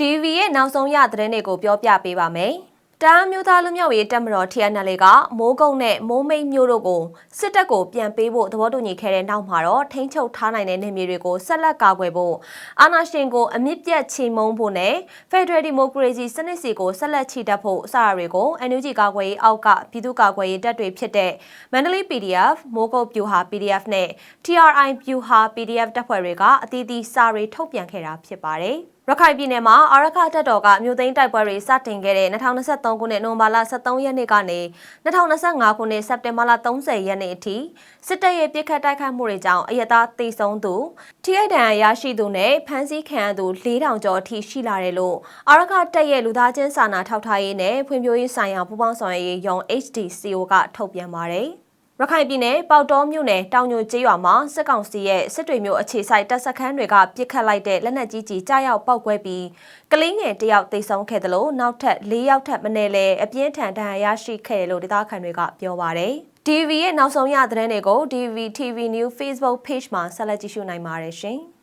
TV ရဲ့နောက်ဆုံးရသတင်းတွေကိုပြောပြပေးပါမယ်။တမ်းမျိုးသားလူမျိုးရေးတက်မတော် TNL ကမိုးကုတ်နဲ့မိုးမိတ်မျိုးတို့ကိုစစ်တပ်ကိုပြန်ပေးဖို့သဘောတူညီခဲ့တဲ့နောက်မှာတော့ထိန်းချုပ်ထားနိုင်တဲ့နေမြေတွေကိုဆက်လက်ကာကွယ်ဖို့အာဏာရှင်ကိုအမြင့်ပြတ်ချေမှုန်းဖို့နဲ့ Federal Democracy စနစ်စီကိုဆက်လက်ချီတက်ဖို့အစအရာတွေကို NUG ကာကွယ်ရေးအောက်ကပြည်သူ့ကာကွယ်ရေးတပ်တွေဖြစ်တဲ့မန္တလေး PDF မိုးကုတ်ပြူဟာ PDF နဲ့ TRI ပြူဟာ PDF တပ်ဖွဲ့တွေကအသီးသီးစာတွေထုတ်ပြန်ခဲ့တာဖြစ်ပါတယ်။ ရခိုင်ပြည်နယ်မှာအာရခတပ်တော်ကမြို့သိမ်းတိုက်ပွဲတွေစတင်ခဲ့တဲ့2023ခုနှစ်နိုဝင်ဘာလ23ရက်နေ့ကနေ2025ခုနှစ်စက်တင်ဘာလ30ရက်နေ့အထိစစ်တပ်ရဲ့ပြစ်ခတ်တိုက်ခိုက်မှုတွေကြောင့်အရသားသေဆုံးသူထိခိုက်ဒဏ်ရာရရှိသူနဲ့ဖမ်းဆီးခံရသူ4000ကျော်အထိရှိလာတယ်လို့အာရခတပ်ရဲ့လူသားချင်းစာနာထောက်ထားရေးနဲ့ဖွံ့ဖြိုးရေးဆိုင်ရာပူးပေါင်းဆောင်ရွက်ရေးယုံ HDCO ကထုတ်ပြန်ပါတယ်။ ရခိုင်ပြည်နယ်ပေါတောမြို့နယ်တောင်ညိုကျေးရွာမှာစစ်ကောင်စီရဲ့စစ်တွေမျိုးအခြေစိုက်တပ်စခန်းတွေကပစ်ခတ်လိုက်တဲ့လက်နက်ကြီးကြီးကြားရောက်ပောက်ကွဲပြီးကလေးငယ်တယောက်သေဆုံးခဲ့တယ်လို့နောက်ထပ်၄ယောက်ထပ်မင်းလဲအပြင်းထန်ဒဏ်ရာရရှိခဲ့တယ်လို့ဒေသခံတွေကပြောပါတယ်။ DV ရဲ့နောက်ဆုံးရသတင်းတွေကို DV TV New Facebook Page မှာဆက်လက်ကြည့်ရှုနိုင်ပါတယ်ရှင်။